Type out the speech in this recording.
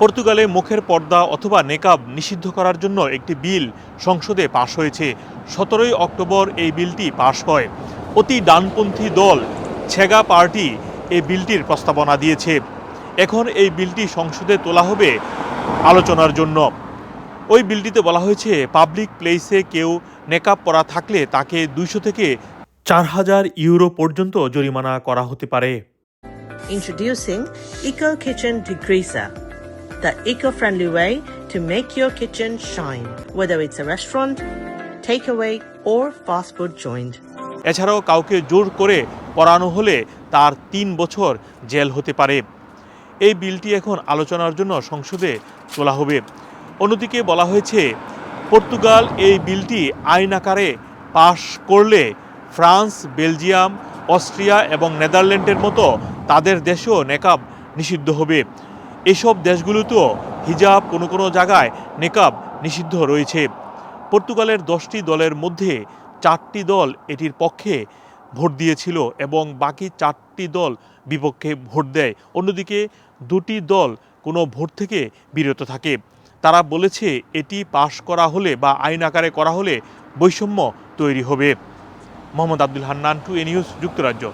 পর্তুগালে মুখের পর্দা অথবা নেকাব নিষিদ্ধ করার জন্য একটি বিল সংসদে পাশ হয়েছে। সতেরোই অক্টোবর এই বিলটি পাশ হয়। অতি ডানপন্থী দল ছেগা পার্টি এই বিলটির প্রস্তাবনা দিয়েছে। এখন এই বিলটি সংসদে তোলা হবে আলোচনার জন্য। ওই বিলটিতে বলা হয়েছে পাবলিক প্লেসে কেউ নেকাব পরা থাকলে তাকে দুইশো থেকে চার হাজার ইউরো পর্যন্ত জরিমানা করা হতে পারে। Introducing Eco Kitchen Degreaser, the eco-friendly way to make your kitchen shine, whether it's a restaurant, takeaway, or fast food joint. এছাড়াও কাউকে জোর করে পড়ানো হলে তার তিন বছর জেল হতে পারে। এই বিলটি এখন আলোচনার জন্য সংসদে তোলা হবে। অন্যদিকে বলা হয়েছে পর্তুগাল এই বিলটি আইন আকারে পাশ করলে ফ্রান্স বেলজিয়াম অস্ট্রিয়া এবং নেদারল্যান্ডের মতো তাদের দেশেও নেকাব নিষিদ্ধ হবে। এসব দেশগুলোতেও হিজাব কোনো কোনো জায়গায় নেকাব নিষিদ্ধ রয়েছে। পর্তুগালের দশটি দলের মধ্যে চারটি দল এটির পক্ষে ভোট দিয়েছিল এবং বাকি চারটি দল বিপক্ষে ভোট দেয়। অন্যদিকে দুটি দল কোনো ভোট থেকে বিরত থাকে। তারা বলেছে এটি পাশ করা হলে বা আইন আকারে করা হলে বৈষম্য তৈরি হবে। Mohammad Abdul Hannan, two A news, যুক্তরাজ্য।